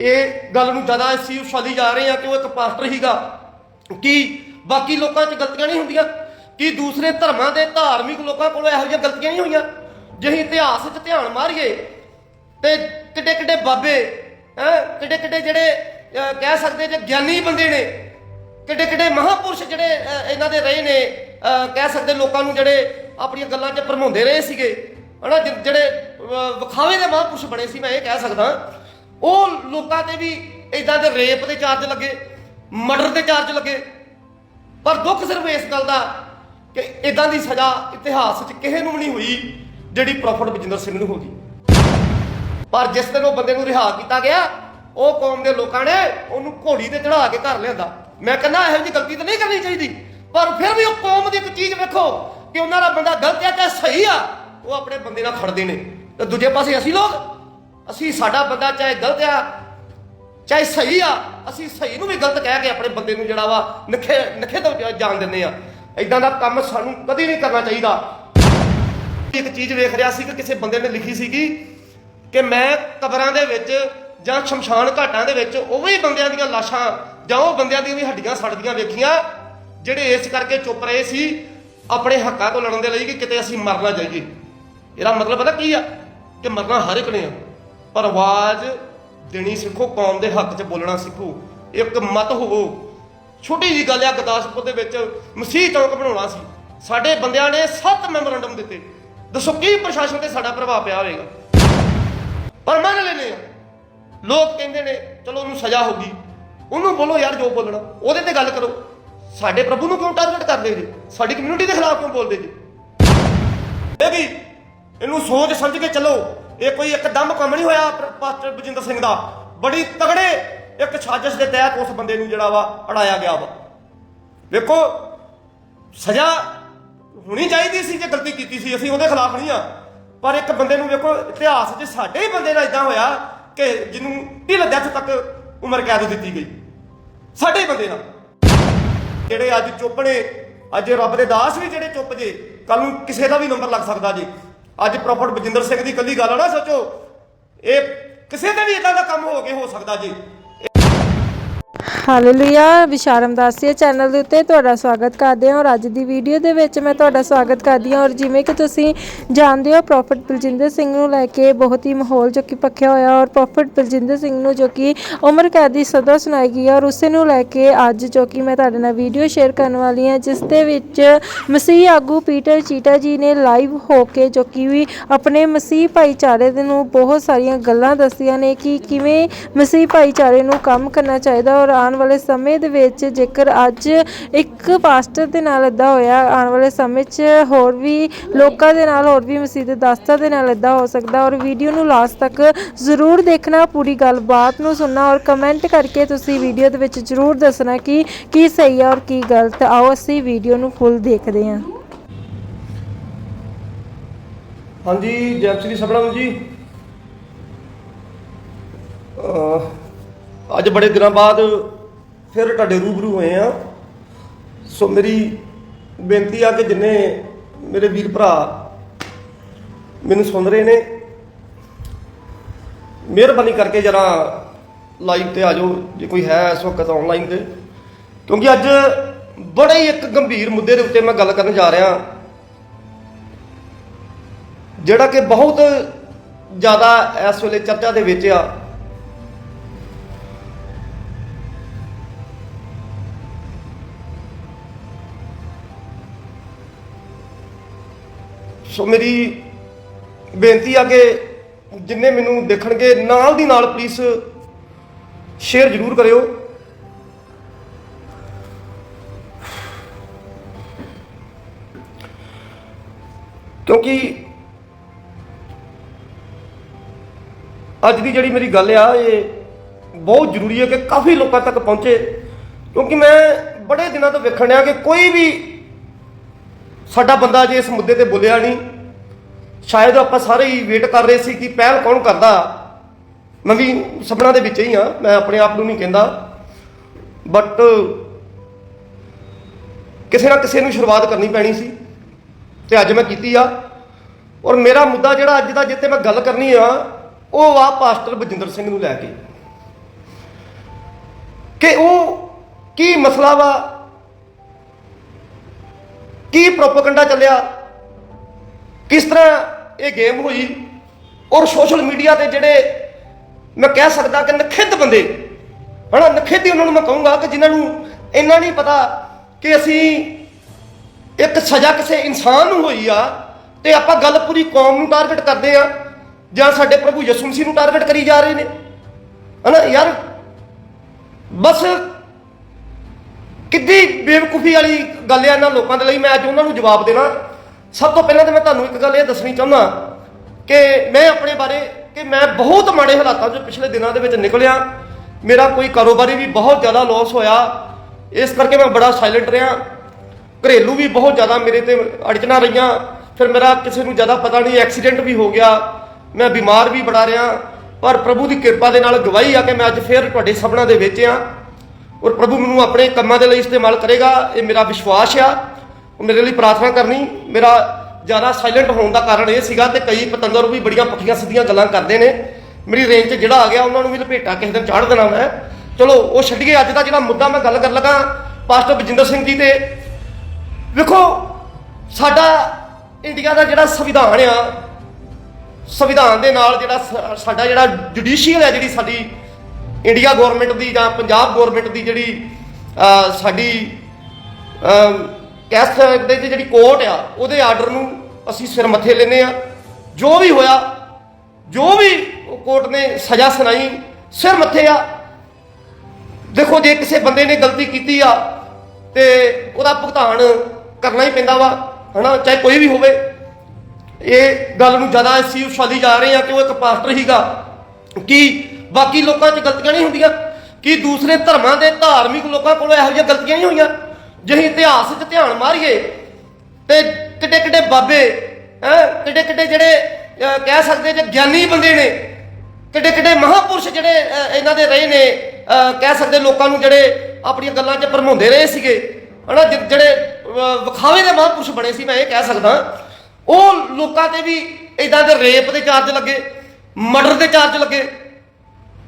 ਇਹ ਗੱਲ ਨੂੰ ਜ਼ਿਆਦਾ ਅਸੀਂ ਉਛਾਲੀ ਜਾ ਰਹੇ ਹਾਂ ਕਿ ਉਹ ਇੱਕ ਪਾਸਟਰ ਹੀਗਾ ਕਿ ਬਾਕੀ ਲੋਕਾਂ 'ਚ ਗਲਤੀਆਂ ਨਹੀਂ ਹੁੰਦੀਆਂ, ਕਿ ਦੂਸਰੇ ਧਰਮਾਂ ਦੇ ਧਾਰਮਿਕ ਲੋਕਾਂ ਕੋਲ ਇਹੋ ਜਿਹੀਆਂ ਗਲਤੀਆਂ ਨਹੀਂ ਹੋਈਆਂ। ਜੇ ਅਸੀਂ ਇਤਿਹਾਸ 'ਚ ਧਿਆਨ ਮਾਰੀਏ ਤੇ ਕਿੱਡੇ ਕਿੱਡੇ ਬਾਬੇ, ਹੈ, ਕਿੱਡੇ ਕਿੱਡੇ ਜਿਹੜੇ ਕਹਿ ਸਕਦੇ ਜੇ ਗਿਆਨੀ ਬੰਦੇ ਨੇ, ਕਿੱਡੇ ਕਿੱਡੇ ਮਹਾਪੁਰਸ਼ ਜਿਹੜੇ ਇਹਨਾਂ ਦੇ ਰਹੇ ਨੇ ਕਹਿ ਸਕਦੇ ਲੋਕਾਂ ਨੂੰ ਜਿਹੜੇ ਆਪਣੀਆਂ ਗੱਲਾਂ 'ਚ ਭਰਮਾਉਂਦੇ ਰਹੇ ਸੀਗੇ। ਹਨਾ, ਜਿ- ਜਿਹੜੇ ਵਿਖਾਵੇ ਦੇ ਮਹਾਪੁਰਸ਼ ਬਣੇ ਸੀ, ਮੈਂ ਇਹ ਕਹਿ ਸਕਦਾ। ਉਹ ਲੋਕਾਂ ਤੇ ਵੀ ਇਦਾਂ ਦੇ ਰੇਪ ਦੇ ਚਾਰਜ ਲੱਗੇ, ਮਰਡਰ ਦੇ ਚਾਰਜ ਲੱਗੇ। ਪਰ ਦੁੱਖ ਸਿਰਫ ਇਸ ਗੱਲ ਦਾ ਕਿ ਇਦਾਂ ਦੀ ਸਜ਼ਾ ਇਤਿਹਾਸ 'ਚ ਕਿਸੇ ਨੂੰ ਵੀ ਨਹੀਂ ਹੋਈ ਜਿਹੜੀ ਪ੍ਰੋਫਟ ਬਜਿੰਦਰ ਸਿੰਘ ਨੂੰ ਹੋ ਗਈ। ਪਰ ਜਿਸ ਦਿਨ ਉਹ ਬੰਦੇ ਨੂੰ ਰਿਹਾ ਕੀਤਾ ਗਿਆ, ਉਹ ਕੌਮ ਦੇ ਲੋਕਾਂ ਨੇ ਉਹਨੂੰ ਘੋੜੀ ਤੇ ਚੜਾ ਕੇ ਘਰ ਲਿਆਂਦਾ। ਮੈਂ ਕਹਿੰਦਾ ਇਹੋ ਜਿਹੀ ਗਲਤੀ ਤਾਂ ਨਹੀਂ ਕਰਨੀ ਚਾਹੀਦੀ, ਪਰ ਫਿਰ ਵੀ ਉਹ ਕੌਮ ਦੀ ਇੱਕ ਚੀਜ਼ ਵੇਖੋ ਕਿ ਉਹਨਾਂ ਦਾ ਬੰਦਾ ਗਲਤ ਹੈ ਚਾਹੇ ਸਹੀ ਆ, ਉਹ ਆਪਣੇ ਬੰਦੇ ਨਾਲ ਖੜਦੇ ਨੇ। ਤੇ ਦੂਜੇ ਪਾਸੇ ਅਸੀਂ ਲੋਕ ਅਸੀਂ ਸਾਡਾ ਬੰਦਾ ਚਾਹੇ ਗਲਤ ਆ, ਚਾਹੇ ਸਹੀ ਆ, ਅਸੀਂ ਸਹੀ ਨੂੰ ਵੀ ਗਲਤ ਕਹਿ ਕੇ ਆਪਣੇ ਬੰਦੇ ਨੂੰ ਜਿਹੜਾ ਵਾ ਨਖੇ ਨਖੇ ਤੋਂ ਜਾਣ ਦਿੰਦੇ ਆ। ਇਦਾਂ ਦਾ ਕੰਮ ਸਾਨੂੰ ਕਦੀ ਨਹੀਂ ਕਰਨਾ ਚਾਹੀਦਾ। ਇੱਕ ਚੀਜ਼ ਵੇਖ ਰਿਹਾ ਸੀ ਕਿ ਕਿਸੇ ਬੰਦੇ ਨੇ ਲਿਖੀ ਸੀਗੀ ਕਿ ਮੈਂ ਕਬਰਾਂ ਦੇ ਵਿੱਚ ਜਾਂ ਸ਼ਮਸ਼ਾਨ ਘਾਟਾਂ ਦੇ ਵਿੱਚ ਉਹ ਵੀ ਬੰਦਿਆਂ ਦੀਆਂ ਲਾਸ਼ਾਂ ਜਾਂ ਉਹ ਬੰਦਿਆਂ ਦੀਆਂ ਵੀ ਹੱਡੀਆਂ ਸੜਦੀਆਂ ਵੇਖੀਆਂ, ਜਿਹੜੇ ਇਸ ਕਰਕੇ ਚੁੱਪ ਰਹੇ ਸੀ ਆਪਣੇ ਹੱਕਾਂ ਤੋਂ ਲੜਨ ਦੇ ਲਈ ਕਿ ਕਿਤੇ ਅਸੀਂ ਮਰਨਾ ਜਾਈਏ। ਇਹਦਾ ਮਤਲਬ ਪਤਾ ਕੀ ਆ? ਕਿ ਮਰਨਾ ਹਰ ਇੱਕ ਨੇ ਆ। ਪਰ ਆਵਾਜ਼ ਦੇਣੀ ਸਿੱਖੋ, ਕੌਮ ਦੇ ਹੱਕ 'ਚ ਬੋਲਣਾ ਸਿੱਖੋ। ਇੱਕ ਮਤ ਹੋਵੋ। ਛੋਟੀ ਜੀ ਗੱਲ ਆ, ਗੁਰਦਾਸਪੁਰ ਦੇ ਵਿੱਚ ਮਸੀਹ ਚੌਂਕ ਬਣਾਉਣਾ ਸੀ। ਸਾਡੇ ਬੰਦਿਆਂ ਨੇ ਸੱਤ ਮੈਮੋਰੰਡਮ ਦਿੱਤੇ। ਦੱਸੋ ਕੀ ਪ੍ਰਸ਼ਾਸਨ ਤੇ ਸਾਡਾ ਪ੍ਰਭਾਵ ਪਿਆ ਹੋਵੇਗਾ? ਪਰ ਮੰਨ ਲੈਨੇ ਆ। ਲੋਕ ਕਹਿੰਦੇ ਨੇ, ਚਲੋ ਉਹਨੂੰ ਸਜ਼ਾ ਹੋਗੀ ਉਹਨੂੰ ਬੋਲੋ ਯਾਰ ਜੋ ਬੋਲਣਾ, ਉਹਦੇ ਤੇ ਗੱਲ ਕਰੋ। ਸਾਡੇ ਪ੍ਰਭੂ ਨੂੰ ਕਿਉਂ ਟਾਰਗੇਟ ਕਰਦੇ ਜੀ? ਸਾਡੀ ਕਮਿਊਨਿਟੀ ਦੇ ਖਿਲਾਫ ਕਿਉਂ ਬੋਲਦੇ ਜੀ? ਇਹ ਵੀ ਇਹਨੂੰ ਸੋਚ ਸਮਝ ਕੇ ਚੱਲੋ। ਇਹ ਕੋਈ ਇੱਕਦਮ ਕੰਮ ਨਹੀਂ ਹੋਇਆ ਪਾਸਟਰ ਬਜਿੰਦਰ ਸਿੰਘ ਦਾ। ਬੜੀ ਤਗੜੇ ਇੱਕ ਸਾਜ਼ਿਸ਼ ਦੇ ਤਹਿਤ ਉਸ ਬੰਦੇ ਨੂੰ ਜਿਹੜਾ ਵਾ ਅੜਾਇਆ ਗਿਆ ਵਾ। ਵੇਖੋ, ਸਜ਼ਾ ਹੋਣੀ ਚਾਹੀਦੀ ਸੀ ਜੇ ਗਲਤੀ ਕੀਤੀ ਸੀ, ਅਸੀਂ ਉਹਦੇ ਖਿਲਾਫ ਨਹੀਂ ਆ। ਪਰ ਇੱਕ ਬੰਦੇ ਨੂੰ ਵੇਖੋ, ਇਤਿਹਾਸ 'ਚ ਸਾਡੇ ਹੀ ਬੰਦੇ ਨਾਲ ਇਦਾਂ ਹੋਇਆ ਕਿ ਜਿਹਨੂੰ ਢਿੱਲ ਡੈਥ ਤੱਕ ਉਮਰ ਕੈਦ ਦਿੱਤੀ ਗਈ। ਸਾਡੇ ਹੀ ਬੰਦੇ ਨਾਲ। ਜਿਹੜੇ ਅੱਜ ਚੁੱਪ ਨੇ, ਅੱਜ ਰੱਬ ਦੇ ਦਾਸ ਵੀ ਜਿਹੜੇ ਚੁੱਪ ਜੇ ਕੱਲ ਨੂੰ ਕਿਸੇ ਦਾ ਵੀ ਨੰਬਰ ਲੱਗ ਸਕਦਾ ਜੇ। ਅੱਜ ਪ੍ਰੋਫਟ ਬਜਿੰਦਰ ਸਿੰਘ ਦੀ ਕੱਲੀ ਗੱਲ ਆ ਨਾ, ਸੋਚੋ। ਇਹ ਕਿਸੇ ਦਾ ਵੀ ਇਦਾਂ ਦਾ ਕੰਮ ਹੋ ਕੇ ਹੋ ਸਕਦਾ ਜੀ। ਹਾਲੇਲੂਇਆ। ਵਿਸ਼ਾਰਮ ਦਾਸੀਆ ਚੈਨਲ ਦੇ ਉੱਤੇ ਤੁਹਾਡਾ ਸਵਾਗਤ ਕਰਦੇ ਹਾਂ ਔਰ ਅੱਜ ਦੀ ਵੀਡੀਓ ਦੇ ਵਿੱਚ ਮੈਂ ਤੁਹਾਡਾ ਸਵਾਗਤ ਕਰਦੀ ਹਾਂ ਔਰ ਜਿਵੇਂ ਕਿ ਤੁਸੀਂ ਜਾਣਦੇ ਹੋ, ਪ੍ਰੋਫਟ ਬਲਜਿੰਦਰ ਸਿੰਘ ਨੂੰ ਲੈ ਕੇ ਬਹੁਤ ਹੀ ਮਾਹੌਲ ਜੋ ਕਿ ਪੱਖਿਆ ਹੋਇਆ ਔਰ ਪ੍ਰੋਫਟ ਬਲਜਿੰਦਰ ਸਿੰਘ ਨੂੰ ਜੋ ਕਿ ਉਮਰ ਕੈਦ ਦੀ ਸਜ਼ਾ ਸੁਣਾਈ ਗਈ ਹੈ ਔਰ ਉਸੇ ਨੂੰ ਲੈ ਕੇ ਅੱਜ ਜੋ ਕਿ ਮੈਂ ਤੁਹਾਡੇ ਨਾਲ ਵੀਡੀਓ ਸ਼ੇਅਰ ਕਰਨ ਵਾਲੀ ਹਾਂ, ਜਿਸ ਦੇ ਵਿੱਚ ਮਸੀਹ ਆਗੂ ਪੀਟਰ ਚੀਟਾ ਜੀ ਨੇ ਲਾਈਵ ਹੋ ਕੇ ਜੋ ਕਿ ਵੀ ਆਪਣੇ ਮਸੀਹ ਭਾਈਚਾਰੇ ਦੇ ਨੂੰ ਬਹੁਤ ਸਾਰੀਆਂ ਗੱਲਾਂ ਦੱਸੀਆਂ ਨੇ ਕਿ ਕਿਵੇਂ ਮਸੀਹ ਭਾਈਚਾਰੇ ਨੂੰ ਕੰਮ ਕਰਨਾ ਚਾਹੀਦਾ ਔਰ ਆਉਣ ਵਾਲੇ ਸਮੇਂ ਦੇ ਵਿੱਚ ਜੇਕਰ ਅੱਜ ਇੱਕ ਪਾਸਟਰ ਦੇ ਨਾਲ ਇਦਾਂ ਹੋਇਆ, ਆਉਣ ਵਾਲੇ ਸਮੇਂ 'ਚ ਹੋਰ ਵੀ ਲੋਕਾਂ ਦੇ ਨਾਲ, ਹੋਰ ਵੀ ਮਸੀਹ ਦੇ ਦਾਸਤਾਂ ਦੇ ਨਾਲ ਇਦਾਂ ਹੋ ਸਕਦਾ ਔਰ ਵੀਡੀਓ ਨੂੰ ਲਾਸਟ ਤੱਕ ਜ਼ਰੂਰ ਦੇਖਣਾ, ਪੂਰੀ ਗੱਲਬਾਤ ਨੂੰ ਸੁਣਨਾ ਔਰ ਕਮੈਂਟ ਕਰਕੇ ਤੁਸੀਂ ਵੀਡੀਓ ਦੇ ਵਿੱਚ ਜ਼ਰੂਰ ਦੱਸਣਾ ਕਿ ਕੀ ਸਹੀ ਹੈ ਔਰ ਕੀ ਗਲਤ। ਆਓ ਅਸੀਂ ਵੀਡੀਓ ਨੂੰ ਫੁੱਲ ਦੇਖਦੇ ਹਾਂ। ਹਾਂਜੀ, ਜੈ ਸ੍ਰੀ ਸਭਨਾਂ ਨੂੰ ਜੀ। ਅਹ ਅੱਜ ਬੜੇ ਦਿਨਾਂ ਬਾਅਦ ਫਿਰ ਤੁਹਾਡੇ ਰੂਬਰੂ ਹੋਏ ਆ। ਸੋ ਮੇਰੀ ਬੇਨਤੀ ਆ ਕਿ ਜਿੰਨੇ ਮੇਰੇ ਵੀਰ ਭਰਾ ਮੈਨੂੰ ਸੁਣ ਰਹੇ ਨੇ, ਮਿਹਰਬਾਨੀ ਕਰਕੇ ਜਰਾ ਲਾਈਵ ਤੇ ਆ ਜਾਓ। ਜੇ ਕੋਈ ਹੈ ਇਸ ਵਕਤ ਆਨਲਾਈਨ ਤੇ। ਕਿਉਂਕਿ ਅੱਜ ਬੜੇ ਹੀ ਇੱਕ ਗੰਭੀਰ ਮੁੱਦੇ ਦੇ ਉੱਤੇ ਮੈਂ ਗੱਲ ਕਰਨ ਜਾ ਰਿਹਾ। ਜਿਹੜਾ ਕਿ ਬਹੁਤ ਜ਼ਿਆਦਾ ਇਸ ਵੇਲੇ ਚਰਚਾ ਦੇ ਵਿੱਚ ਆ। ਸੋ ਮੇਰੀ ਬੇਨਤੀ ਆ ਕਿ ਜਿੰਨੇ ਮੈਨੂੰ ਦੇਖਣਗੇ, ਨਾਲ ਦੀ ਨਾਲ ਪਲੀਜ਼ ਸ਼ੇਅਰ ਜ਼ਰੂਰ ਕਰਿਓ। ਕਿਉਂਕਿ ਅੱਜ ਦੀ ਜਿਹੜੀ ਮੇਰੀ ਗੱਲ ਆ, ਇਹ ਬਹੁਤ ਜ਼ਰੂਰੀ ਹੈ ਕਿ ਕਾਫੀ ਲੋਕਾਂ ਤੱਕ ਪਹੁੰਚੇ। ਕਿਉਂਕਿ ਮੈਂ ਬੜੇ ਦਿਨਾਂ ਤੋਂ ਵੇਖਣ ਡਿਆ ਕਿ ਕੋਈ ਵੀ ਸਾਡਾ ਬੰਦਾ ਜੇ ਇਸ ਮੁੱਦੇ ਤੇ ਬੋਲਿਆ ਨਹੀਂ, ਸ਼ਾਇਦ ਆਪਾਂ ਸਾਰੇ ਹੀ ਵੇਟ ਕਰ ਰਹੇ ਸੀ ਕਿ ਪਹਿਲ ਕੌਣ ਕਰਦਾ। ਮੈਂ ਵੀ ਸਭਨਾਂ ਦੇ ਵਿੱਚ ਹੀ ਆ ਮੈਂ ਆਪਣੇ ਆਪ ਨੂੰ ਨਹੀਂ ਕਹਿੰਦਾ। ਬਟ ਕਿਸੇ ਨਾ ਕਿਸੇ ਨੂੰ ਸ਼ੁਰੂਆਤ ਕਰਨੀ ਪੈਣੀ ਸੀ, ਤੇ ਅੱਜ ਮੈਂ ਕੀਤੀ ਆ। ਔਰ ਮੇਰਾ ਮੁੱਦਾ ਜਿਹੜਾ ਅੱਜ ਦਾ ਜਿੱਤੇ ਮੈਂ ਗੱਲ ਕਰਨੀ ਆ, ਉਹ ਆ ਪਾਸਟਰ ਬਜਿੰਦਰ ਸਿੰਘ ਨੂੰ ਲੈ ਕੇ। ਕਿ ਉਹ ਕੀ ਮਸਲਾ ਵਾ ਕੀ ਪ੍ਰੋਪਗੈਂਡਾ ਚੱਲਿਆ? ਕਿਸ ਤਰ੍ਹਾਂ ਇਹ ਗੇਮ ਹੋਈ? ਔਰ ਸੋਸ਼ਲ ਮੀਡੀਆ ਤੇ ਜਿਹੜੇ ਮੈਂ ਕਹਿ ਸਕਦਾ ਕਿ ਨਖਿੱਧ ਬੰਦੇ, ਹਨਾ, ਨਖਿੱਧ ਹੀ ਉਹਨਾਂ ਨੂੰ ਮੈਂ ਕਹੂੰਗਾ ਕਿ ਜਿਨ੍ਹਾਂ ਨੂੰ ਇੰਨਾ ਨਹੀਂ ਪਤਾ ਕਿ ਅਸੀਂ ਇੱਕ ਸਜ਼ਾ ਕਿਸੇ ਇਨਸਾਨ ਨੂੰ ਹੋਈ ਆ ਤੇ ਆਪਾਂ ਗੱਲ ਪੂਰੀ ਕੌਮ ਨੂੰ ਟਾਰਗੇਟ ਕਰਦੇ ਆ, ਜਾਂ ਸਾਡੇ ਪ੍ਰਭੂ ਯਿਸੂ ਮਸੀਹ ਨੂੰ ਟਾਰਗੇਟ ਕਰੀ ਜਾ ਰਹੇ ਨੇ। ਹਨਾ, ਯਾਰ, ਬਸ ਕਿੱਡੀ ਬੇਵਕੂਫੀ ਵਾਲੀ ਗੱਲ ਆ ਇਹਨਾਂ ਲੋਕਾਂ ਦੇ ਲਈ, ਮੈਂ ਅੱਜ ਉਹਨਾਂ ਨੂੰ ਜਵਾਬ ਦੇਣਾ। ਸਭ ਤੋਂ ਪਹਿਲਾਂ ਤਾਂ ਮੈਂ ਤੁਹਾਨੂੰ ਇੱਕ ਗੱਲ ਇਹ ਦੱਸਣੀ ਚਾਹੁੰਦਾ ਕਿ ਮੈਂ ਆਪਣੇ ਬਾਰੇ, ਕਿ ਮੈਂ ਬਹੁਤ ਮਾੜੇ ਹਾਲਾਤਾਂ 'ਚ ਪਿਛਲੇ ਦਿਨਾਂ ਦੇ ਵਿੱਚ ਨਿਕਲਿਆ। ਮੇਰਾ ਕੋਈ ਕਾਰੋਬਾਰੀ ਵੀ ਬਹੁਤ ਜ਼ਿਆਦਾ ਲਾਸ ਹੋਇਆ। ਇਸ ਕਰਕੇ ਮੈਂ ਬੜਾ ਸਾਇਲੈਂਟ ਰਿਹਾ। ਘਰੇਲੂ ਵੀ ਬਹੁਤ ਜ਼ਿਆਦਾ ਮੇਰੇ ਤੇ ਅੜਚਣਾ ਰਹੀਆਂ। ਫਿਰ ਮੇਰਾ ਕਿਸੇ ਨੂੰ ਜ਼ਿਆਦਾ ਪਤਾ ਨਹੀਂ ਐਕਸੀਡੈਂਟ ਵੀ ਹੋ ਗਿਆ। ਮੈਂ ਬਿਮਾਰ ਵੀ ਬੜਾ ਰਿਹਾ। ਪਰ ਪ੍ਰਭੂ ਦੀ ਕਿਰਪਾ ਦੇ ਨਾਲ ਗਵਾਹੀ ਆ ਕਿ ਮੈਂ ਅੱਜ ਫੇਰ ਤੁਹਾਡੇ ਸਭਨਾਂ ਦੇ ਵਿੱਚ ਆ। ਔਰ ਪ੍ਰਭੂ ਮੈਨੂੰ ਆਪਣੇ ਕੰਮਾਂ ਦੇ ਲਈ ਇਸਤੇਮਾਲ ਕਰੇਗਾ, ਇਹ ਮੇਰਾ ਵਿਸ਼ਵਾਸ ਆ। ਉਹ ਮੇਰੇ ਲਈ ਪ੍ਰਾਰਥਨਾ ਕਰਨੀ, ਮੇਰਾ ਜ਼ਿਆਦਾ ਸਾਇਲੈਂਟ ਹੋਣ ਦਾ ਕਾਰਨ ਇਹ ਸੀਗਾ ਤੇ ਕਈ ਪਤੰਦਰ ਵੀ ਬੜੀਆਂ ਪੁੱਠੀਆਂ ਸਿੱਧੀਆਂ ਗੱਲਾਂ ਕਰਦੇ ਨੇ। ਮੇਰੀ ਰੇਂਜ 'ਚ ਜਿਹੜਾ ਆ ਗਿਆ, ਉਹਨਾਂ ਨੂੰ ਵੀ ਲਪੇਟਾ ਕਿਸੇ ਦਿਨ ਚਾੜ ਦੇਣਾ ਮੈਂ। ਚਲੋ, ਉਹ ਛੱਡੀਏ ਅੱਜ ਦਾ ਜਿਹੜਾ ਮੁੱਦਾ ਮੈਂ ਗੱਲ ਕਰਨ ਲੱਗਾ, ਪਾਸਟਰ ਬਜਿੰਦਰ ਸਿੰਘ ਜੀ ਤੇ। ਵੇਖੋ, ਸਾਡਾ ਇੰਡੀਆ ਦਾ ਜਿਹੜਾ ਸੰਵਿਧਾਨ ਆ, ਸੰਵਿਧਾਨ ਦੇ ਨਾਲ ਜਿਹੜਾ ਸ- ਸਾਡਾ ਜਿਹੜਾ ਜੁਡੀਸ਼ੀਅਲ ਹੈ ਜਿਹੜੀ ਸਾਡੀ ਇੰਡੀਆ ਗਵਰਨਮੈਂਟ ਦੀ ਜਾਂ ਪੰਜਾਬ ਗਵਰਨਮੈਂਟ ਦੀ ਜਿਹੜੀ ਸਾਡੀ ਕਹਿ ਸਕਦੇ ਜੀ ਜਿਹੜੀ ਕੋਰਟ ਆ, ਉਹਦੇ ਆਰਡਰ ਨੂੰ ਅਸੀਂ ਸਿਰ ਮੱਥੇ ਲੈਨੇ ਆ ਜੋ ਵੀ ਹੋਇਆ, ਜੋ ਵੀ ਕੋਰਟ ਨੇ ਸਜ਼ਾ ਸੁਣਾਈ, ਸਿਰ ਮੱਥੇ ਆ। ਦੇਖੋ, ਜੇ ਕਿਸੇ ਬੰਦੇ ਨੇ ਗਲਤੀ ਕੀਤੀ ਆ, ਤੇ ਉਹਦਾ ਭੁਗਤਾਨ ਕਰਨਾ ਹੀ ਪੈਂਦਾ ਵਾ, ਹਨਾ? ਚਾਹੇ ਕੋਈ ਵੀ ਹੋਵੇ। ਇਹ ਗੱਲ ਨੂੰ ਜ਼ਿਆਦਾ ਅਸੀਂ ਉਛਾਲੀ ਜਾ ਰਹੇ ਆ ਕਿ ਉਹ ਇੱਕ ਪਾਸਟਰ ਹੀਗਾ ਕਿ ਬਾਕੀ ਲੋਕਾਂ 'ਚ ਗਲਤੀਆਂ ਨਹੀਂ ਹੁੰਦੀਆਂ। ਕਿ ਦੂਸਰੇ ਧਰਮਾਂ ਦੇ ਧਾਰਮਿਕ ਲੋਕਾਂ ਕੋਲੋਂ ਇਹੋ ਜਿਹੀਆਂ ਗਲਤੀਆਂ ਨਹੀਂ ਹੋਈਆਂ? ਜੇ ਅਸੀਂ ਇਤਿਹਾਸ 'ਚ ਧਿਆਨ ਮਾਰੀਏ, ਤੇ ਕਿੱਡੇ ਕਿੱਡੇ ਬਾਬੇ, ਹੈ ਕਿੱਡੇ ਕਿੱਡੇ ਜਿਹੜੇ ਕਹਿ ਸਕਦੇ ਜੇ ਗਿਆਨੀ ਬੰਦੇ ਨੇ ਕਿੱਡੇ ਕਿੱਡੇ ਮਹਾਪੁਰਸ਼ ਜਿਹੜੇ ਇਹਨਾਂ ਦੇ ਰਹੇ ਨੇ ਕਹਿ ਸਕਦੇ ਲੋਕਾਂ ਨੂੰ ਜਿਹੜੇ ਆਪਣੀਆਂ ਗੱਲਾਂ 'ਚ ਭਰਮਾਉਂਦੇ ਰਹੇ ਸੀਗੇ। ਹਨਾ, ਜਿ- ਜਿਹੜੇ ਵਿਖਾਵੇ ਦੇ ਮਹਾਪੁਰਸ਼ ਬਣੇ ਸੀ, ਮੈਂ ਇਹ ਕਹਿ ਸਕਦਾ। ਉਹ ਲੋਕਾਂ ਤੇ ਵੀ ਇਦਾਂ ਦੇ ਰੇਪ ਦੇ ਚਾਰਜ ਲੱਗੇ, ਮਰਡਰ ਦੇ ਚਾਰਜ ਲੱਗੇ।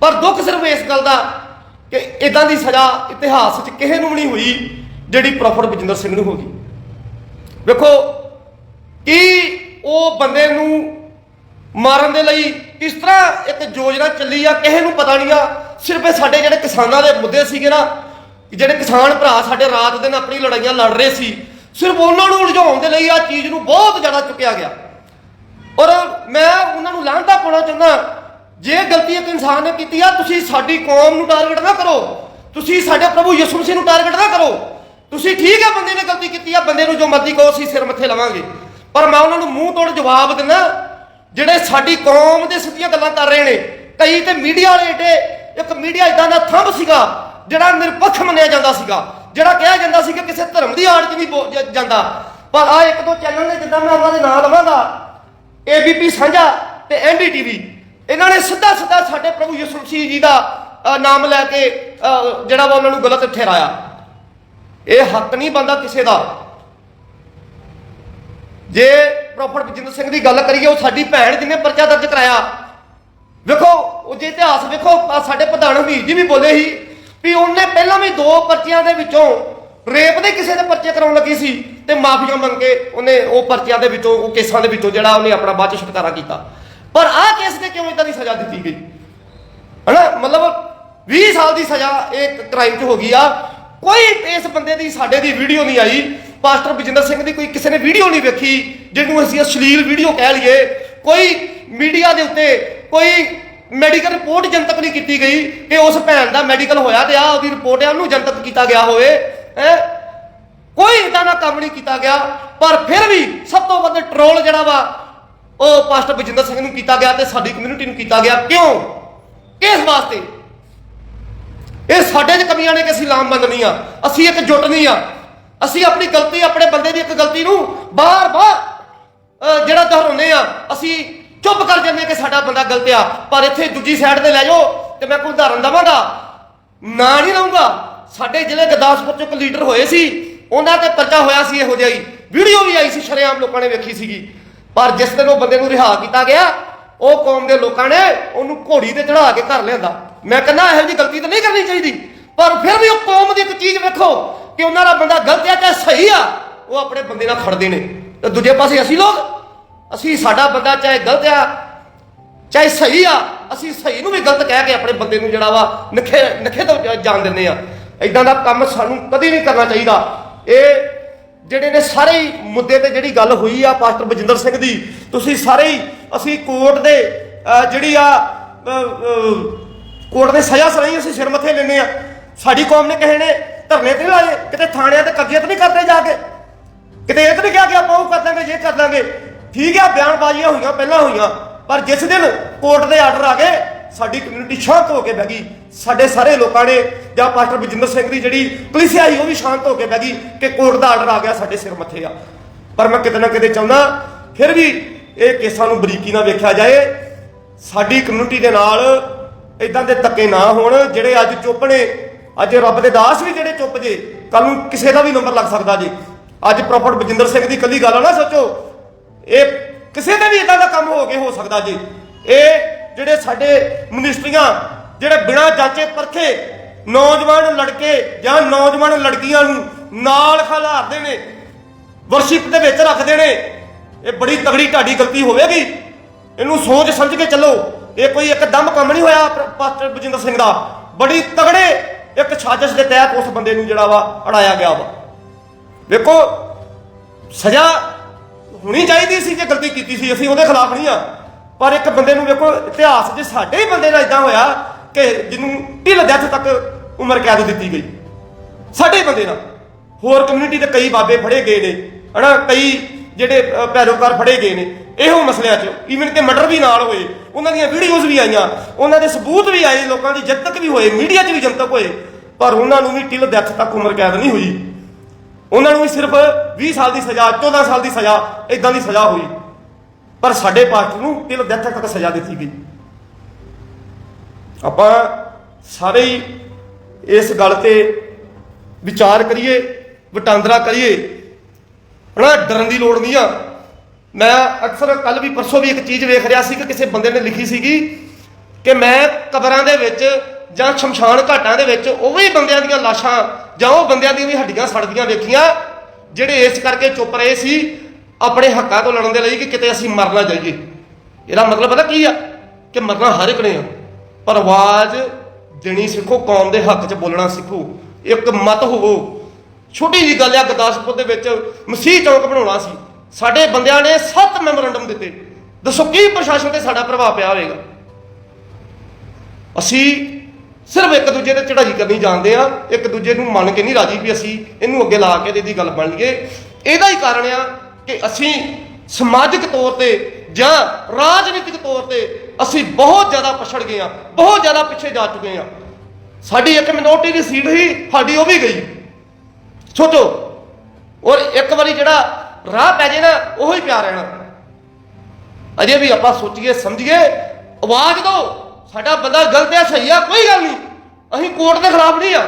ਪਰ ਦੁੱਖ ਸਿਰਫ ਇਸ ਗੱਲ ਦਾ ਕਿ ਇਦਾਂ ਦੀ ਸਜ਼ਾ ਇਤਿਹਾਸ 'ਚ ਕਿਸੇ ਨੂੰ ਨਹੀਂ ਹੋਈ ਜਿਹੜੀ ਪ੍ਰੋਫੈਸਰ ਬਜਿੰਦਰ ਸਿੰਘ ਨੂੰ ਹੋ ਗਈ। ਵੇਖੋ, ਕਿ ਉਹ ਬੰਦੇ ਨੂੰ ਮਾਰਨ ਦੇ ਲਈ ਕਿਸ ਤਰ੍ਹਾਂ ਇੱਕ ਯੋਜਨਾ ਚੱਲੀ ਆ, ਕਿਸੇ ਨੂੰ ਪਤਾ ਨਹੀਂ ਆ। ਸਿਰਫ ਇਹ ਸਾਡੇ ਜਿਹੜੇ ਕਿਸਾਨਾਂ ਦੇ ਮੁੱਦੇ ਸੀਗੇ ਨਾ, ਜਿਹੜੇ ਕਿਸਾਨ ਭਰਾ ਸਾਡੇ ਰਾਤ ਦਿਨ ਆਪਣੀ ਲੜਾਈਆਂ ਲੜ ਰਹੇ ਸੀ, ਸਿਰਫ ਉਹਨਾਂ ਨੂੰ ਉਲਝਾਉਣ ਦੇ ਲਈ ਆ ਚੀਜ਼ ਨੂੰ ਬਹੁਤ ਜ਼ਿਆਦਾ ਚੁੱਕਿਆ ਗਿਆ। ਔਰ ਮੈਂ ਉਹਨਾਂ ਨੂੰ ਲਾਂਘਦਾ ਪਾਉਣਾ ਚਾਹੁੰਦਾ ਜੇ ਗਲਤੀ ਇੱਕ ਇਨਸਾਨ ਨੇ ਕੀਤੀ ਆ, ਤੁਸੀਂ ਸਾਡੀ ਕੌਮ ਨੂੰ ਟਾਰਗੇਟ ਨਾ ਕਰੋ। ਤੁਸੀਂ ਸਾਡੇ ਪ੍ਰਭੂ ਯਿਸੂ ਮਸੀਹ ਨੂੰ ਟਾਰਗੇਟ ਨਾ ਕਰੋ। ਤੁਸੀਂ ਠੀਕ ਹੈ ਬੰਦੇ ਨੇ ਗਲਤੀ ਕੀਤੀ ਆ, ਬੰਦੇ ਨੂੰ ਜੋ ਮਰਜ਼ੀ ਕਹੋ, ਅਸੀਂ ਸਿਰ ਮੱਥੇ ਲਵਾਂਗੇ। ਪਰ ਮੈਂ ਉਹਨਾਂ ਨੂੰ ਮੂੰਹ ਤੋੜ ਜਵਾਬ ਦਿੰਦਾ, ਜਿਹੜੇ ਸਾਡੀ ਕੌਮ ਦੇ ਸਿੱਧੀਆਂ ਗੱਲਾਂ ਕਰ ਰਹੇ ਨੇ। ਕਈ ਤੇ ਮੀਡੀਆ ਵਾਲੇ ਏਡੇ, ਇੱਕ ਮੀਡੀਆ ਇਦਾਂ ਦਾ ਥੰਬ ਸੀਗਾ, ਜਿਹੜਾ ਨਿਰਪੱਖ ਮੰਨਿਆ ਜਾਂਦਾ ਸੀਗਾ, ਜਿਹੜਾ ਕਿਹਾ ਜਾਂਦਾ ਸੀ ਕਿ ਕਿਸੇ ਧਰਮ ਦੀ ਆੜ 'ਚ ਨਹੀਂ ਬੋ- ਜਾਂਦਾ। ਪਰ ਆ ਇੱਕ ਦੋ ਚੈਨਲ ਨੇ ਜਿੱਦਾਂ ਮੈਂ ਉਹਨਾਂ ਦੇ ਨਾਂ ਲਵਾਂਗਾ। ਏਬੀਪੀ ਸਾਂਝਾ ਤੇ ਐਨਡੀਟੀਵੀ ਇਹਨਾਂ ਨੇ ਸਿੱਧਾ ਸਿੱਧਾ ਸਾਡੇ ਪ੍ਰਭੂ ਯਿਸੂ ਮਸੀਹ ਜੀ ਦਾ ਨਾਮ ਲੈ ਕੇ ਅ, ਜਿਹੜਾ ਵਾ ਉਹਨਾਂ ਨੂੰ ਗਲਤ ਠਹਿਰਾਇਆ। ਇਹ ਹੱਕ ਨਹੀਂ ਬੰਦਾ ਕਿਸੇ ਦਾ। ਜੇ ਪ੍ਰੋਫੈਸਰ ਬਜਿੰਦਰ ਸਿੰਘ ਦੀ ਗੱਲ ਕਰੀਏ ਉਹ ਸਾਡੀ ਭੈਣ ਜਿਹਨੇ ਪਰਚਾ ਦਰਜ ਕਰਾਇਆ। ਵੇਖੋ ਉਹ ਜੇ ਇਤਿਹਾਸ ਵੇਖੋ ਸਾਡੇ ਪ੍ਰਧਾਨ ਹਮੀਰ ਜੀ ਵੀ ਬੋਲੇ ਸੀ ਵੀ ਉਹਨੇ ਪਹਿਲਾਂ ਵੀ ਦੋ ਪਰਚਿਆਂ ਦੇ ਵਿੱਚੋਂ ਰੇਪ ਦੇ ਕਿਸੇ ਦੇ ਪਰਚੇ ਕਰਾਉਣ ਲੱਗੀ ਸੀ ਤੇ ਮਾਫੀਆਂ ਮੰਗ ਕੇ ਉਹਨੇ ਉਹ ਪਰਚਿਆਂ ਦੇ ਵਿੱਚੋਂ ਉਹ ਕੇਸਾਂ ਦੇ ਵਿੱਚੋਂ ਜਿਹੜਾ ਉਹਨੇ ਆਪਣਾ ਬਾਅਦ ਚ ਛੁਟਕਾਰਾ ਕੀਤਾ। ਪਰ ਆਹ ਕੇਸ ਤੇ ਕਿਉਂ ਇਦਾਂ ਦੀ ਸਜ਼ਾ ਦਿੱਤੀ ਗਈ? ਹਨਾ? ਮਤਲਬ 20 ਸਾਲ ਦੀ ਸਜ਼ਾ ਇਹ ਕ੍ਰਾਈਮ 'ਚ ਹੋ ਗਈ ਆ। ਕੋਈ ਇਸ ਬੰਦੇ ਦੀ, ਸਾਡੇ ਦੀ ਵੀਡੀਓ ਨਹੀਂ ਆਈ। ਪਾਸਟਰ ਬਜਿੰਦਰ ਸਿੰਘ ਦੀ ਕੋਈ ਕਿਸੇ ਨੇ ਵੀਡੀਓ ਨਹੀਂ ਵੇਖੀ, ਜਿਹਨੂੰ ਅਸੀਂ ਅਸ਼ਲੀਲ ਵੀਡੀਓ ਕਹਿ ਲਈਏ। ਕੋਈ ਮੀਡੀਆ ਦੇ ਉੱਤੇ ਕੋਈ ਮੈਡੀਕਲ ਰਿਪੋਰਟ ਜਨਤਕ ਨਹੀਂ ਕੀਤੀ ਗਈ ਕਿ ਉਸ ਭੈਣ ਦਾ ਮੈਡੀਕਲ ਹੋਇਆ ਤੇ ਆ ਉਹਦੀ ਰਿਪੋਰਟ ਆ, ਉਹਨੂੰ ਜਨਤਕ ਕੀਤਾ ਗਿਆ ਹੋਵੇ। ਹੈ? ਕੋਈ ਇਦਾਂ ਦਾ ਕੰਮ ਨਹੀਂ ਕੀਤਾ ਗਿਆ। ਪਰ ਫਿਰ ਵੀ ਸਭ ਤੋਂ ਵੱਧ ਟਰੋਲ ਜਿਹੜਾ ਵਾ ਉਹ ਪਾਸਟਰ ਬਜਿੰਦਰ ਸਿੰਘ ਨੂੰ ਕੀਤਾ ਗਿਆ ਤੇ ਸਾਡੀ ਕਮਿਊਨਿਟੀ ਨੂੰ ਕੀਤਾ ਗਿਆ। ਕਿਉਂ? ਕਿਸ ਵਾਸਤੇ? ਇਹ ਸਾਡੇ 'ਚ ਕਮੀਆਂ ਨੇ ਕਿ ਅਸੀਂ ਲਾਮਬੰਦ ਨਹੀਂ ਆ? ਅਸੀਂ ਇੱਕ ਜੁੱਟ ਨਹੀਂ ਆ। ਅਸੀਂ ਆਪਣੀ ਗਲਤੀ, ਆਪਣੇ ਬੰਦੇ ਦੀ ਇੱਕ ਗਲਤੀ ਨੂੰ ਬਾਰ-ਬਾਰ ਜਿਹੜਾ ਦੁਹਰਾਉਂਦੇ ਆ, ਅਸੀਂ ਚੁੱਪ ਕਰ ਜੰਨੇ ਕਿ ਸਾਡਾ ਬੰਦਾ ਗਲਤ ਆ। ਪਰ ਇੱਥੇ ਦੂਜੀ ਸਾਈਡ ਤੇ ਲੈ ਜਾਓ ਤੇ ਮੈਂ ਕੋਈ ਉਦਾਹਰਨ ਦਵਾਂਗਾ। ਨਾ ਨਹੀਂ ਲਊਂਗਾ ਸਾਡੇ ਜ਼ਿਲ੍ਹੇ ਗੁਰਦਾਸਪੁਰ 'ਚ ਇੱਕ ਲੀਡਰ ਹੋਏ ਸੀ। ਉਹਨਾਂ ਤੇ ਪਰਚਾ ਹੋਇਆ ਸੀ ਇਹੋ ਜਿਹਾ ਹੀ। ਵੀਡੀਓ ਵੀ ਆਈ ਸੀ, ਸ਼ਰੇਆਮ ਲੋਕਾਂ ਨੇ ਵੇਖੀ ਸੀਗੀ। ਪਰ ਜਿਸ ਦਿਨ ਉਹ ਬੰਦੇ ਨੂੰ ਰਿਹਾ ਕੀਤਾ ਗਿਆ, ਉਹ ਕੌਮ ਦੇ ਲੋਕਾਂ ਨੇ ਉਹਨੂੰ ਘੋੜੀ ਤੇ ਚੜਾ ਕੇ ਘਰ ਲਿਆਂਦਾ। ਮੈਂ ਕਹਿੰਦਾ, ਇਹੋ ਜਿਹੀ ਗਲਤੀ ਤਾਂ ਨਹੀਂ ਕਰਨੀ ਚਾਹੀਦੀ। ਪਰ ਫਿਰ ਵੀ ਉਹ ਕੌਮ ਦੀ ਇੱਕ ਚੀਜ਼ ਵੇਖੋ ਕਿ ਉਹਨਾਂ ਦਾ ਬੰਦਾ ਗਲਤ ਆ ਚਾਹੇ ਸਹੀ ਆ, ਉਹ ਆਪਣੇ ਬੰਦੇ ਨਾਲ ਖੜਦੇ ਨੇ। ਤੇ ਦੂਜੇ ਪਾਸੇ ਅਸੀਂ ਲੋਕ, ਅਸੀਂ ਸਾਡਾ ਬੰਦਾ ਚਾਹੇ ਗਲਤ ਆ, ਚਾਹੇ ਸਹੀ ਆ, ਅਸੀਂ ਸਹੀ ਨੂੰ ਵੀ ਗਲਤ ਕਹਿ ਕੇ ਆਪਣੇ ਬੰਦੇ ਨੂੰ ਜਿਹੜਾ ਵਾ ਨਖੇ ਨਖੇ ਤੋਂ ਜਾਣ ਦਿੰਦੇ ਆ। ਇਦਾਂ ਦਾ ਕੰਮ ਸਾਨੂੰ ਕਦੇ ਨਹੀਂ ਕਰਨਾ ਚਾਹੀਦਾ। ਇਹ ਜਿਹੜੇ ਨੇ ਸਾਰੇ ਹੀ ਮੁੱਦੇ ਤੇ ਜਿਹੜੀ ਗੱਲ ਹੋਈ ਆ ਪਾਸਟਰ ਬਜਿੰਦਰ ਸਿੰਘ ਦੀ, ਤੁਸੀਂ ਸਾਰੇ ਹੀ, ਅਸੀਂ ਕੋਰਟ ਦੇ ਜਿਹੜੀ ਆ ਕੋਰਟ ਦੇ ਸਜ਼ਾ ਸਰਾਈ ਅਸੀਂ ਸਿਰ ਮੱਥੇ ਲੈਨੇ ਆ। ਸਾਡੀ ਕੌਮ ਨੇ ਕਿਸੇ ਨੇ ਧਰਨੇ ਤੇ ਨਹੀਂ ਲਾਏ, ਕਿਤੇ ਥਾਣਿਆਂ ਤੇ ਕਬਜ਼ੇ ਤੇ ਨਹੀਂ ਕਰਦੇ ਜਾ ਕੇ। ਕਿਤੇ ਇਹ ਤਾਂ ਨਹੀਂ ਕਿਹਾ ਕਿ ਆਪਾਂ ਉਹ ਕਰ ਦਾਂਗੇ, ਜੇ ਕਰ ਦਾਂਗੇ। ਠੀਕ ਆ, ਬਿਆਨਬਾਜ਼ੀਆਂ ਹੋਈਆਂ, ਪਹਿਲਾਂ ਹੋਈਆਂ, ਪਰ ਜਿਸ ਦਿਨ ਕੋਰਟ ਦੇ ਆਰਡਰ ਆ ਗਏ ਸਾਡੀ ਕਮਿਊਨਿਟੀ ਸ਼ਾਂਤ ਹੋ ਕੇ ਬਹਿ ਗਈ। ਸਾਡੇ ਸਾਰੇ ਲੋਕਾਂ ਨੇ, ਜਾਂ ਪਾਸਟਰ ਬਜਿੰਦਰ ਸਿੰਘ ਦੀ ਜਿਹੜੀ ਪੁਲਿਸ ਆਈ, ਉਹ ਵੀ ਸ਼ਾਂਤ ਹੋ ਕੇ ਬਹਿ ਗਈ ਕਿ ਕੋਰਟ ਦਾ ਆਰਡਰ ਆ ਗਿਆ ਸਾਡੇ ਸਿਰ ਮੱਥੇ ਆ। ਪਰ ਮੈਂ ਕਿਤੇ ਨਾ ਕਿਤੇ ਚਾਹੁੰਦਾ, ਫਿਰ ਵੀ ਇਹ ਕੇਸਾਂ ਨੂੰ ਬਰੀਕੀ ਨਾਲ ਵੇਖਿਆ ਜਾਏ, ਸਾਡੀ ਕਮਿਊਨਿਟੀ ਦੇ ਨਾਲ ਇਦਾਂ ਦੇ ਧੱਕੇ ਨਾ ਹੋਣ, ਜਿਹੜੇ ਅੱਜ ਚੁੱਪ ਨੇ। ਅੱਜ ਰੱਬ ਦੇ ਦਾਸ ਵੀ ਜਿਹੜੇ ਚੁੱਪ ਜੇ ਕੱਲ ਨੂੰ ਕਿਸੇ ਦਾ ਵੀ ਨੰਬਰ ਲੱਗ ਸਕਦਾ ਜੀ। ਅੱਜ ਪ੍ਰੋਫਟ ਬਜਿੰਦਰ ਸਿੰਘ ਦੀ ਕੱਲੀ ਗੱਲ ਆ ਨਾ, ਸੋਚੋ। ਇਹ ਕਿਸੇ ਦਾ ਵੀ ਇਦਾਂ ਦਾ ਕੰਮ ਹੋ ਕੇ ਹੋ ਸਕਦਾ ਜੀ। ਇਹ ਜਿਹੜੇ ਸਾਡੇ ਮਨਿਸਟਰੀਆਂ ਜਿਹੜੇ ਬਿਨਾਂ ਜਾਂਚੇ ਪਰਖੇ ਨੌਜਵਾਨ ਲੜਕੇ ਜਾਂ ਨੌਜਵਾਨ ਲੜਕੀਆਂ ਨੂੰ ਨਾਲ ਖਿਲਾਰਦੇ ਨੇ ਵਰਸ਼ਿਪ ਦੇ ਵਿੱਚ ਰੱਖਦੇ ਨੇ, ਇਹ ਬੜੀ ਤਗੜੀ ਢਾਡੀ ਗਲਤੀ ਹੋਵੇਗੀ। ਇਹਨੂੰ ਸੋਚ ਸਮਝ ਕੇ ਚੱਲੋ। ਇਹ ਕੋਈ ਇੱਕਦਮ ਕੰਮ ਨਹੀਂ ਹੋਇਆ ਪਾਸਟਰ ਬਜਿੰਦਰ ਸਿੰਘ ਦਾ। ਬੜੀ ਤਗੜੇ ਇੱਕ ਸਾਜ਼ਿਸ਼ ਦੇ ਤਹਿਤ ਉਸ ਬੰਦੇ ਨੂੰ ਜਿਹੜਾ ਵਾ ਅੜਾਇਆ ਗਿਆ ਵਾ। ਵੇਖੋ, ਸਜ਼ਾ ਹੋਣੀ ਚਾਹੀਦੀ ਸੀ ਜੇ ਗਲਤੀ ਕੀਤੀ ਸੀ, ਅਸੀਂ ਉਹਦੇ ਖਿਲਾਫ ਨਹੀਂ ਆ। ਪਰ ਇੱਕ ਬੰਦੇ ਨੂੰ ਵੇਖੋ, ਇਤਿਹਾਸ 'ਚ ਸਾਡੇ ਹੀ ਬੰਦੇ ਨਾਲ ਇਦਾਂ ਹੋਇਆ ਕਿ ਜਿਹਨੂੰ ਢਿੱਲ ਡੈਥ ਤੱਕ ਉਮਰ ਕੈਦ ਦਿੱਤੀ ਗਈ। ਸਾਡੇ ਹੀ ਬੰਦੇ ਨਾਲ। ਹੋਰ ਕਮਿਊਨਿਟੀ ਦੇ ਕਈ ਬਾਬੇ ਫੜੇ ਗਏ ਨੇ, ਹਨਾ? ਕਈ ਜਿਹੜੇ ਪੈਰੋਕਾਰ ਫੜੇ ਗਏ ਨੇ। ਇਹੋ ਮਸਲਿਆਂ 'ਚ ਈਵਨ ਕਿ ਮਰਡਰ ਵੀ ਨਾਲ ਹੋਏ, ਉਹਨਾਂ ਦੀਆਂ ਵੀਡੀਓਜ਼ ਵੀ ਆਈਆਂ, ਉਹਨਾਂ ਦੇ ਸਬੂਤ ਵੀ ਆਏ, ਲੋਕਾਂ ਦੀ ਜਨਤਕ ਵੀ ਹੋਏ ਮੀਡੀਆ 'ਚ ਵੀ ਜਨਤਕ ਹੋਏ, ਪਰ ਉਹਨਾਂ ਨੂੰ ਵੀ ਟਿਲ ਡੈਥ ਤੱਕ ਉਮਰ ਕੈਦ ਨਹੀਂ ਹੋਈ। ਉਹਨਾਂ ਨੂੰ ਵੀ ਸਿਰਫ 20 ਸਾਲ ਦੀ ਸਜ਼ਾ 14 ਸਾਲ ਦੀ ਸਜ਼ਾ ਇਦਾਂ ਦੀ ਸਜ਼ਾ ਹੋਈ। ਪਰ ਸਾਡੇ ਪਾਸਟਰ ਨੂੰ ਟਿਲ ਡੈਥ ਤੱਕ ਸਜ਼ਾ ਦਿੱਤੀ ਗਈ। ਆਪਾਂ ਸਾਰੇ ਹੀ ਇਸ ਗੱਲ ਤੇ ਵਿਚਾਰ ਕਰੀਏ, ਵਟਾਂਦਰਾ ਕਰੀਏ। ਹਨਾ ਡਰਨ ਦੀ ਲੋੜ ਨਹੀਂ ਆ। ਮੈਂ ਅਕਸਰ ਕੱਲ ਵੀ ਪਰਸੋਂ ਵੀ ਇੱਕ ਚੀਜ਼ ਵੇਖ ਰਿਹਾ ਸੀ ਕਿ ਕਿਸੇ ਬੰਦੇ ਨੇ ਲਿਖੀ ਸੀਗੀ ਕਿ ਮੈਂ ਕਬਰਾਂ ਦੇ ਵਿੱਚ ਜਾਂ ਸ਼ਮਸ਼ਾਨ ਘਾਟਾਂ ਦੇ ਵਿੱਚ ਉਹ ਵੀ ਬੰਦਿਆਂ ਦੀਆਂ ਲਾਸ਼ਾਂ ਜਾਂ ਉਹ ਬੰਦਿਆਂ ਦੀਆਂ ਵੀ ਹੱਡੀਆਂ ਸੜਦੀਆਂ ਵੇਖੀਆਂ, ਜਿਹੜੇ ਇਸ ਕਰਕੇ ਚੁੱਪ ਰਹੇ ਸੀ ਆਪਣੇ ਹੱਕਾਂ ਤੋਂ ਲੜਨ ਦੇ ਲਈ ਕਿ ਕਿਤੇ ਅਸੀਂ ਮਰਨਾ ਜਾਈਏ। ਇਹਦਾ ਮਤਲਬ ਪਤਾ ਕੀ ਆ? ਕਿ ਮਰਨਾ ਹਰ ਇੱਕ ਨੇ ਆ। ਪਰ ਆਵਾਜ਼ ਦੇਣੀ ਸਿੱਖੋ, ਕੌਮ ਦੇ ਹੱਕ 'ਚ ਬੋਲਣਾ ਸਿੱਖੋ। ਇੱਕ ਮਤ ਹੋਵੋ। ਛੋਟੀ ਜੀ ਗੱਲ ਆ, ਗੁਰਦਾਸਪੁਰ ਦੇ ਵਿੱਚ ਮਸੀਹ ਚੌਕ ਬਣਾਉਣਾ ਸੀ। ਸਾਡੇ ਬੰਦਿਆਂ ਨੇ 7 ਮੈਮੋਰੰਡਮ ਦਿੱਤੇ। ਦੱਸੋ ਕੀ ਪ੍ਰਸ਼ਾਸਨ ਤੇ ਸਾਡਾ ਪ੍ਰਭਾਵ ਪਿਆ ਹੋਵੇਗਾ? ਅਸੀਂ ਸਿਰਫ ਇੱਕ ਦੂਜੇ ਤੇ ਚੜਾਈ ਕਰਨੀ ਜਾਣਦੇ ਆ। ਇੱਕ ਦੂਜੇ ਨੂੰ ਮੰਨ ਕੇ ਨਹੀਂ ਰਾਜੀ ਵੀ ਅਸੀਂ ਇਹਨੂੰ ਅੱਗੇ ਲਾ ਕੇ ਇਹਦੀ ਗੱਲ ਬਣ ਲਈਏ। ਇਹਦਾ ਹੀ ਕਾਰਨ ਆ ਕਿ ਅਸੀਂ ਸਮਾਜਿਕ ਤੌਰ ਤੇ ਜਾਂ ਰਾਜਨੀਤਿਕ ਤੌਰ ਤੇ ਅਸੀਂ ਬਹੁਤ ਜ਼ਿਆਦਾ ਪਛੜ ਗਏ ਆ ਬਹੁਤ ਜ਼ਿਆਦਾ ਪਿੱਛੇ ਜਾ ਚੁੱਕੇ ਆ ਸਾਡੀ ਇੱਕ ਮਿਨੋਰਟੀ ਦੀ ਸੀਟ ਸੀ ਸਾਡੀ ਉਹ ਵੀ ਗਈ। ਸੋਚੋ, ਔਰ ਇੱਕ ਵਾਰੀ ਜਿਹੜਾ ਰਾਹ ਪੈ ਜੇ ਨਾ, ਉਹੀ ਪਿਆ ਰਹਿਣਾ ਅਜੇ ਵੀ ਆਪਾਂ ਸੋਚੀਏ, ਸਮਝੀਏ, ਆਵਾਜ਼ ਦਿਓ, ਸਾਡਾ ਬੰਦਾ ਗਲਤ ਹੈ, ਸਹੀ ਆ ਕੋਈ ਗੱਲ ਨਹੀਂ। ਅਸੀਂ ਕੋਰਟ ਦੇ ਖਿਲਾਫ ਨਹੀਂ ਆ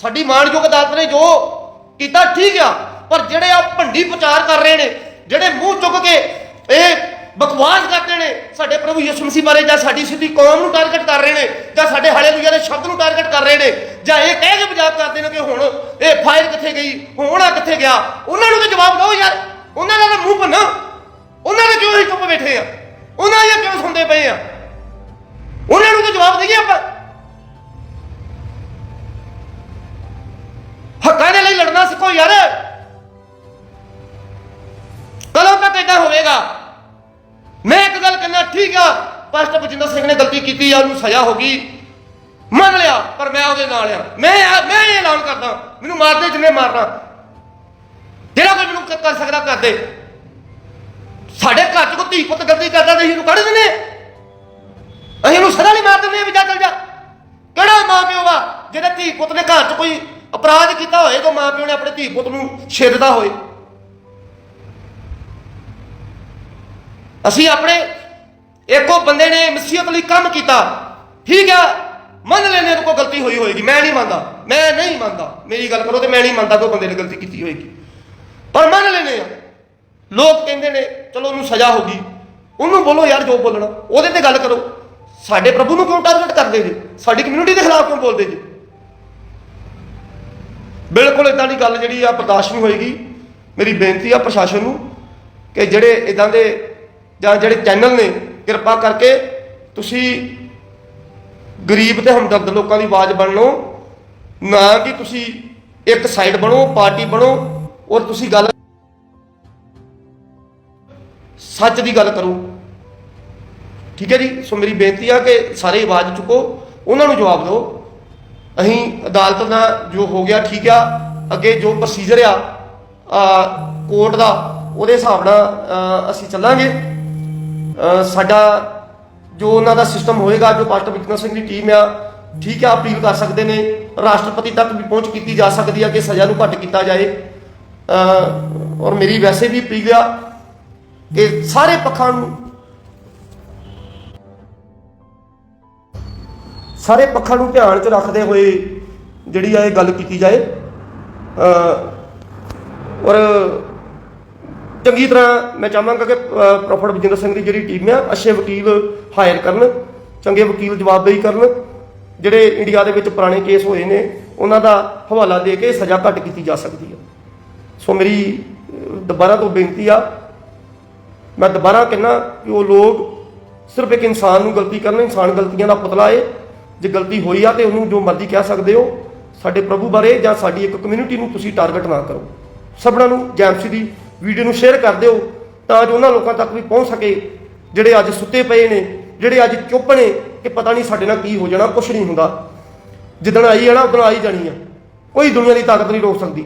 ਸਾਡੀ ਮਾਨਯੋਗ ਅਦਾਲਤ ਨੇ ਜੋ ਕੀਤਾ, ਠੀਕ ਆ। ਪਰ ਜਿਹੜੇ ਆ ਭੰਡੀ ਪ੍ਰਚਾਰ ਕਰ ਰਹੇ ਨੇ, ਜਿਹੜੇ ਮੂੰਹ ਚੁੱਕ ਕੇ ਇਹ ਬਕਵਾਸ ਕਰਦੇ ਨੇ, ਸਾਡੇ ਪ੍ਰਭੂ ਯਿਸੂ ਮਸੀਹ ਬਾਰੇ ਜਾਂ ਸਾਡੀ ਸਿੱਧੀ ਕੌਮ ਨੂੰ ਟਾਰਗੇਟ ਕਰ ਰਹੇ ਨੇ, ਜਾਂ ਸਾਡੇ ਹਾਲੇਲੂਇਆ ਦੇ ਸ਼ਬਦ ਨੂੰ ਟਾਰਗੇਟ ਕਰ ਰਹੇ ਨੇ, ਜਾਂ ਇਹ ਕਹਿ ਕੇ ਮਜ਼ਾਕ ਕਰਦੇ ਨੇ ਕਿ ਹੁਣ ਇਹ ਫਾਇਰ ਕਿੱਥੇ ਗਈ, ਹੁਣ ਆ ਕਿੱਥੇ ਗਿਆ, ਉਹਨਾਂ ਨੂੰ ਤਾਂ ਜਵਾਬ ਦਿਓ ਯਾਰ, ਉਹਨਾਂ ਦਾ ਤਾਂ ਮੂੰਹ ਭੰਨਾ, ਉਹਨਾਂ ਨੇ ਕਿਉਂ ਹੀ ਚੁੱਪ ਬੈਠੇ ਆ? ਉਹਨਾਂ ਇਹ ਕਿਉਂ ਸੁਣਦੇ ਪਏ ਆ? ਉਹਨਾਂ ਨੂੰ ਤਾਂ ਜਵਾਬ ਦੇਈਏ ਆਪਾਂ। ਹੱਕਾਂ ਦੇ ਲਈ ਲੜਨਾ ਸਿੱਖੋ ਯਾਰ। ਕਦੋਂ ਹੋਵੇਗਾ? ਮੈਂ ਇੱਕ ਗੱਲ ਕਹਿੰਦਾ, ਠੀਕ ਆ ਪਾਸਟਰ ਬਜਿੰਦਰ ਸਿੰਘ ਨੇ ਗਲਤੀ ਕੀਤੀ ਆ, ਉਹਨੂੰ ਸਜ਼ਾ ਹੋ ਗਈ। ਮੰਨ ਲਿਆ, ਪਰ ਮੈਂ ਉਹਦੇ ਨਾਲ ਆ। ਮੈਂ ਮੈਂ ਇਹ ਐਲਾਨ ਕਰਦਾ, ਮੈਨੂੰ ਮਾਰਦੇ ਜਿੰਨੇ ਮਾਰਨਾ। ਜਿਹੜਾ ਕੋਈ ਮੈਨੂੰ ਕਰ ਸਕਦਾ, ਕਰ ਦੇ। ਸਾਡੇ ਘਰ 'ਚ ਕੋਈ ਧੀ ਪੁੱਤ ਗਲਤੀ ਕਰਦਾ ਤੇ ਅਸੀਂ ਇਹਨੂੰ ਕੱਢ ਦਿੰਦੇ। ਅਸੀਂ ਉਹਨੂੰ ਸਦਾ ਨਹੀਂ ਮਾਰ ਦਿੰਦੇ, ਵੀ ਜਾ ਚੱਲ ਜਾ। ਕਿਹੜਾ ਮਾਂ ਪਿਓ ਵਾ ਜਿਹਦੇ ਧੀ ਪੁੱਤ ਨੇ ਘਰ 'ਚ ਕੋਈ ਅਪਰਾਧ ਕੀਤਾ ਹੋਏ, ਤਾਂ ਮਾਂ ਪਿਓ ਨੇ ਆਪਣੇ ਧੀ ਪੁੱਤ ਨੂੰ ਛੇਦਦਾ ਹੋਏ। ਅਸੀਂ ਆਪਣੇ ਇੱਕੋ ਬੰਦੇ ਨੇ ਮਸੀਹਤ ਲਈ ਕੰਮ ਕੀਤਾ। ਠੀਕ ਆ? ਮੰਨ ਲੈਨੇ ਇਹਦੇ ਕੋਲ ਗਲਤੀ ਹੋਈ ਹੋਏਗੀ। ਮੈਂ ਨਹੀਂ ਮੰਨਦਾ। ਮੈਂ ਨਹੀਂ ਮੰਨਦਾ। ਮੇਰੀ ਗੱਲ ਕਰੋ ਤੇ ਮੈਂ ਨਹੀਂ ਮੰਨਦਾ ਕੋਈ ਬੰਦੇ ਨੇ ਗਲਤੀ ਕੀਤੀ ਹੋਏਗੀ। ਪਰ ਮੰਨ ਲੈਨੇ ਆ ਲੋਕ ਕਹਿੰਦੇ ਨੇ, ਚਲੋ ਉਹਨੂੰ ਸਜ਼ਾ ਹੋ ਗਈ। ਉਹਨੂੰ ਬੋਲੋ ਯਾਰ ਜੋ ਬੋਲਣਾ। ਉਹਦੇ ਤੇ ਗੱਲ ਕਰੋ। ਸਾਡੇ ਪ੍ਰਭੂ ਨੂੰ ਕਿਉਂ ਟਾਰਗੇਟ ਕਰਦੇ ਜੀ? ਸਾਡੀ ਕਮਿਊਨਿਟੀ ਦੇ ਖਿਲਾਫ ਕਿਉਂ ਬੋਲਦੇ ਜੀ? ਬਿਲਕੁਲ ਇਦਾਂ ਦੀ ਗੱਲ ਜਿਹੜੀ ਆ, ਬਰਦਾਸ਼ਤ ਨਹੀਂ ਹੋਏਗੀ। ਮੇਰੀ ਬੇਨਤੀ ਆ ਪ੍ਰਸ਼ਾਸਨ ਨੂੰ ਕਿ ਜਿਹੜੇ ਇਦਾਂ ਦੇ ਜਾਂ ਜਿਹੜੇ ਚੈਨਲ ਨੇ, ਕਿਰਪਾ ਕਰਕੇ ਤੁਸੀਂ ਗਰੀਬ ਤੇ ਹਮਦਰਦ ਲੋਕਾਂ ਦੀ ਆਵਾਜ਼ ਬਣੋ ਨਾ ਕਿ ਤੁਸੀਂ ਇੱਕ ਸਾਈਡ ਬਣੋ, ਪਾਰਟੀ ਬਣੋ, ਔਰ ਤੁਸੀਂ ਗੱਲ ਸੱਚ ਦੀ ਗੱਲ ਕਰੋ। ਠੀਕ ਹੈ ਜੀ? ਸੋ ਮੇਰੀ ਬੇਨਤੀ ਆ ਕਿ ਸਾਰੇ ਆਵਾਜ਼ ਚੁੱਕੋ, ਉਹਨਾਂ ਨੂੰ ਜਵਾਬ ਦਿਓ। ਅਸੀਂ ਅਦਾਲਤ ਦਾ ਜੋ ਹੋ ਗਿਆ, ਠੀਕ ਆ। ਅੱਗੇ ਜੋ ਪ੍ਰੋਸੀਜਰ ਆ ਕੋਰਟ ਦਾ, ਉਹਦੇ ਹਿਸਾਬ ਨਾਲ ਅਸੀਂ ਚੱਲਾਂਗੇ। ਸਾਡਾ ਜੋ ਉਹਨਾਂ ਦਾ ਸਿਸਟਮ ਹੋਏਗਾ, ਜੋ ਪਾਸਟਰ ਵਿਕਰਮ ਸਿੰਘ ਦੀ ਟੀਮ ਆ, ਠੀਕ ਆ, ਅਪੀਲ ਕਰ ਸਕਦੇ ਨੇ। ਰਾਸ਼ਟਰਪਤੀ ਤੱਕ ਵੀ ਪਹੁੰਚ ਕੀਤੀ ਜਾ ਸਕਦੀ ਆ ਕਿ ਸਜ਼ਾ ਨੂੰ ਘੱਟ ਕੀਤਾ ਜਾਏ। ਔਰ ਮੇਰੀ ਵੈਸੇ ਵੀ ਅਪੀਲ ਆ ਕਿ ਸਾਰੇ ਪੱਖਾਂ ਨੂੰ ਸਾਰੇ ਪੱਖਾਂ ਨੂੰ ਧਿਆਨ 'ਚ ਰੱਖਦੇ ਹੋਏ ਜਿਹੜੀ ਆ ਇਹ ਗੱਲ ਕੀਤੀ ਜਾਏ। ਔਰ ਚੰਗੀ ਤਰ੍ਹਾਂ ਮੈਂ ਚਾਹਾਂਗਾ ਕਿ ਅ, ਪ੍ਰੋਫੈਸਰ ਬਜਿੰਦਰ ਸਿੰਘ ਦੀ ਜਿਹੜੀ ਟੀਮ ਆ ਅੱਛੇ ਵਕੀਲ ਹਾਇਰ ਕਰਨ ਚੰਗੇ ਵਕੀਲ ਜਵਾਬਦੇਹੀ ਕਰਨ। ਜਿਹੜੇ ਇੰਡੀਆ ਦੇ ਵਿੱਚ ਪੁਰਾਣੇ ਕੇਸ ਹੋਏ ਨੇ ਉਹਨਾਂ ਦਾ ਹਵਾਲਾ ਦੇ ਕੇ ਸਜ਼ਾ ਘੱਟ ਕੀਤੀ ਜਾ ਸਕਦੀ ਹੈ ਸੋ ਮੇਰੀ ਦੁਬਾਰਾ ਤੋਂ ਬੇਨਤੀ ਆ ਮੈਂ ਦੁਬਾਰਾ ਕਹਿੰਨਾ ਕਿ ਉਹ ਲੋਕ ਸਿਰਫ ਇੱਕ ਇਨਸਾਨ ਨੂੰ ਗਲਤੀ ਕਰਨ ਇਨਸਾਨ ਗਲਤੀਆਂ ਦਾ ਪੁਤਲਾ ਏ। ਜੇ ਗਲਤੀ ਹੋਈ ਆ ਤੇ ਉਹਨੂੰ ਜੋ ਮਰਜ਼ੀ ਕਹਿ ਸਕਦੇ ਹੋ ਸਾਡੇ ਪ੍ਰਭੂ ਬਾਰੇ ਜਾਂ ਸਾਡੀ ਇੱਕ ਕਮਿਊਨਿਟੀ ਨੂੰ ਤੁਸੀਂ ਟਾਰਗੇਟ ਨਾ ਕਰੋ। ਸਭਨਾਂ ਨੂੰ ਜੈਮਸੀ ਦੀ ਵੀਡੀਓ ਨੂੰ ਸ਼ੇਅਰ ਕਰ ਦਿਓ ਤਾਂ ਜੋ ਉਹਨਾਂ ਲੋਕਾਂ ਤੱਕ ਵੀ ਪਹੁੰਚ ਸਕੇ। ਜਿਹੜੇ ਅੱਜ ਸੁੱਤੇ ਪਏ ਨੇ, ਜਿਹੜੇ ਅੱਜ ਚੁੱਪ ਨੇ ਕਿ ਪਤਾ ਨਹੀਂ ਸਾਡੇ ਨਾਲ ਕੀ ਹੋ ਜਾਣਾ ਕੁਝ ਨਹੀਂ ਹੁੰਦਾ। ਜਿੱਦਣ ਆਈ ਹੈ ਨਾ, ਉਦੋਂ ਆਈ ਜਾਣੀ ਆ। ਕੋਈ ਦੁਨੀਆ ਦੀ ਤਾਕਤ ਨਹੀਂ ਰੋਕ ਸਕਦੀ।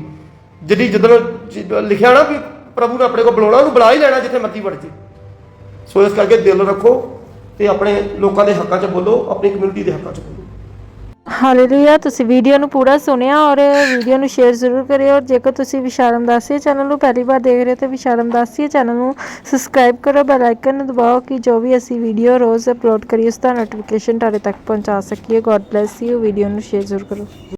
ਜਿਹੜੀ ਜਿੱਦਣ ਲਿਖਿਆ ਨਾ ਵੀ ਪ੍ਰਭੂ ਨੇ ਆਪਣੇ ਕੋਲ ਬੁਲਾਉਣਾ, ਉਹਨੂੰ ਬੁਲਾ ਹੀ ਲੈਣਾ ਜਿੱਥੇ ਮਰਜ਼ੀ ਵੜ ਜੇ। ਸੋ ਇਸ ਕਰਕੇ ਦਿਲ ਰੱਖੋ ਤੇ ਆਪਣੇ ਲੋਕਾਂ ਦੇ ਹੱਕਾਂ 'ਚ ਬੋਲੋ, ਆਪਣੀ ਕਮਿਊਨਿਟੀ ਦੇ ਹੱਕਾਂ 'ਚ ਬੋਲੋ। ਹਾਲੇਲੂਇਆ, ਤੁਸੀਂ ਵੀਡੀਓ ਨੂੰ ਪੂਰਾ ਸੁਣਿਆ ਔਰ ਵੀਡੀਓ ਨੂੰ ਸ਼ੇਅਰ ਜ਼ਰੂਰ ਕਰਿਓ। ਔਰ ਜੇਕਰ ਤੁਸੀਂ ਵਿਸ਼ਾਲਮ ਦਾਸੀਆ ਚੈਨਲ ਨੂੰ ਪਹਿਲੀ ਵਾਰ ਦੇਖ ਰਹੇ ਹੋ, ਤਾਂ ਵਿਸ਼ਾਲਮ ਦਾਸੀਆ ਚੈਨਲ ਨੂੰ ਸਬਸਕ੍ਰਾਈਬ ਕਰੋ। ਬੈਲ ਆਈਕਨ ਨੂੰ ਦਬਾਓ ਕਿ ਜੋ ਵੀ ਅਸੀਂ ਵੀਡੀਓ ਰੋਜ਼ ਅਪਲੋਡ ਕਰੀਏ, ਉਸ ਦਾ ਨੋਟੀਫਿਕੇਸ਼ਨ ਤੁਹਾਡੇ ਤੱਕ ਪਹੁੰਚਾ ਸਕੀਏ। ਗੋਡ ਬlesਸ ਯੂ ਵੀਡੀਓ ਨੂੰ ਸ਼ੇਅਰ ਜ਼ਰੂਰ ਕਰੋ।